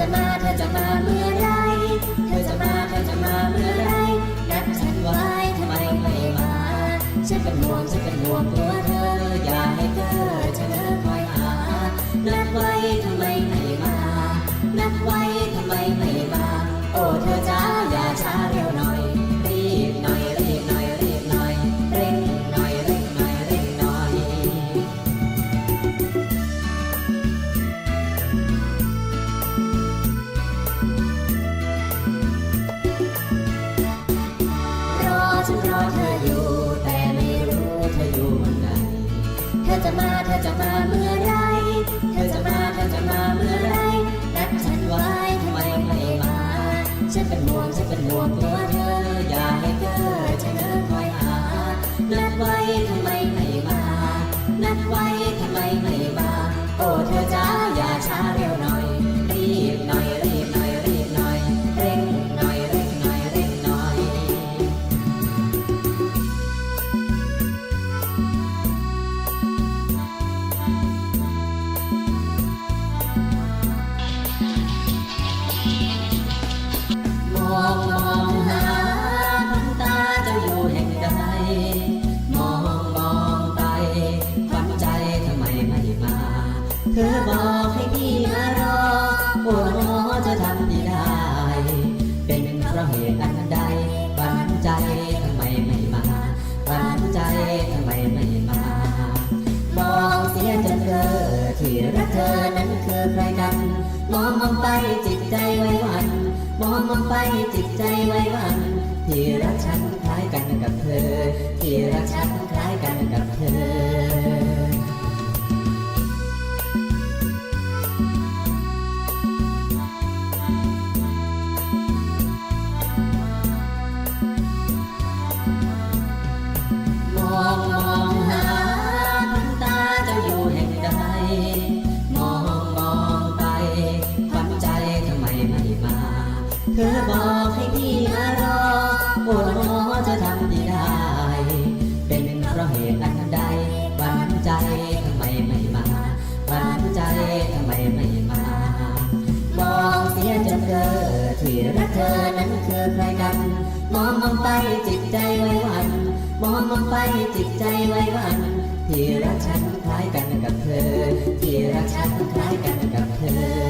จะมา เธอจะมาเมื่อไร เธอจะมา เธอจะมาเมื่อไร นัดฉันไว้ทำไมไม่มา ฉันเป็นห่วง ฉันเป็นห่วงตัว จะมา เธอจะมาเมื่อไร เธอจะมา เธอจะมาเมื่อไร นัดฉันไว้ทำไมไม่มา ฉันเป็นห่วง ฉันเป็นห่วงตัวเธอ อย่าให้เธอฉันเธอคอยหา นัดไว้ทำไมไม่ มองมองไปจิตใจไว้วัน มองมองไปจิตใจไว้วัน ที่รักฉันคล้ายกันกับเธอ ที่รักฉันคล้ายกันกับเธอ อันใดวัญใจทำไมไม่มาวัญใจทำไมไม่มามองเสียจนเธอที่รักเธอนั้นคือใครกัน มองมองไปจิตใจไว้วัน มองมองไปจิตใจไว้วัน ที่รักฉันคล้ายกันกับเธอ ที่รักฉันคล้ายกันกับเธอ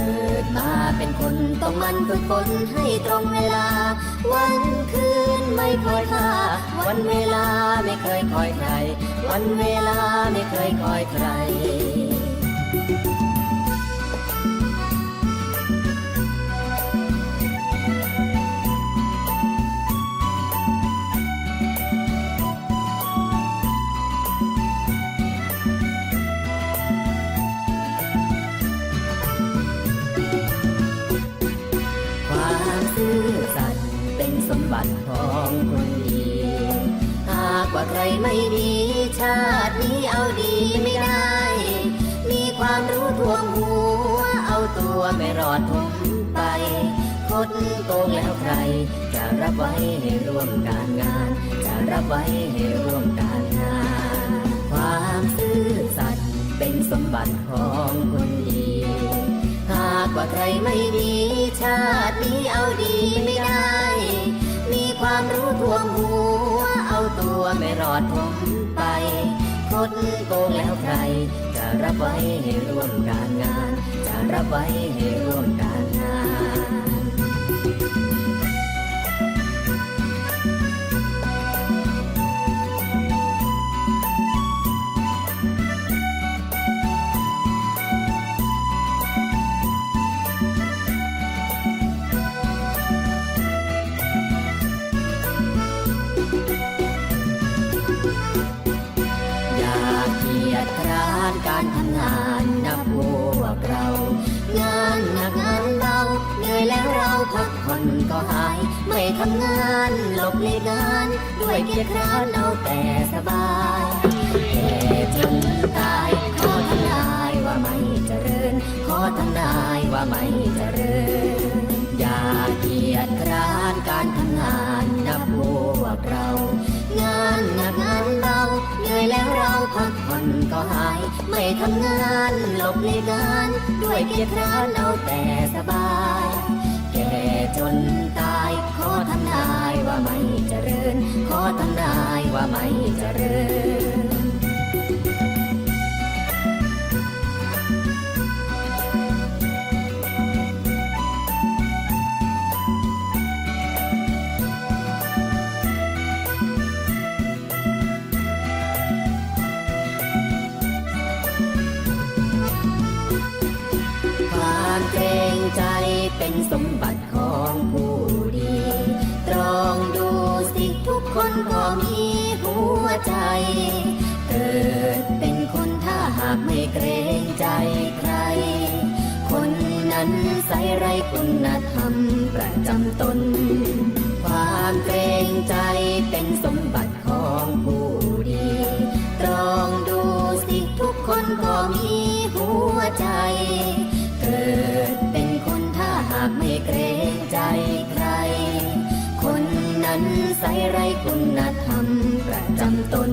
กิดมาเป็นคนต้องมันฝึกฝนให้ตรงเวลา วันคืนไม่คอยท่าวันเวลาไม่เคยคอยใคร วันเวลาไม่เคยคอยใคร บัติของคนดี หากว่าใครไม่ดีชาตินี้เอาดีไม่ได้ มีความรู้ท่วมหัวเอาตัวไม่รอดทนไปคดโกงแล้วใคร จะรับไว้ให้ร่วมการงาน จะรับไว้ให้ร่วมการงาน ความซื่อสัตย์เป็นสมบัติของคนดี หากว่าใครไม่ดี ชาตินี้เอาดีไม่ได้ ตัวไม่รอดพ้นไปคดโกงแล้วใคร จะรับไว้ให้ร่วมการงาน จะรับไว้ให้ร่วมการงาน หาย ไม่ทำงานหลบเลีกงาน ด้วยเกียรติคร้านเอาแต่สบายแก่จนตาย ขอทำนายว่าไม่เจริญ ขอทำนายว่าไม่เจริญ อย่าเกียจคร้านการทำงานนับพวกเรา งานหนักงานเบาเหนื่อยแล้วเราพักผ่อนก็หาย ไม่ทำงานหลบเลีกงาน ด้วยเกียรติคร้านเอาแต่สบาย แก่จน ไม่เจริญ ขอทำนายว่าไม่เจริญเป็นสม คนก็มีหัวใจ เกิดเป็นคนถ้าหากไม่เกรงใจใคร คนนั้นใส่ไรคุณธรรมประจำตน ความเกรงใจเป็นสมบัติของผู้ดี ตรองดูสิทุกคนก็มีหัวใจ เกิดเป็นคนถ้าหากไม่เกรงใจใคร คนนั้นใส่ไรคุณธรรมประจำตน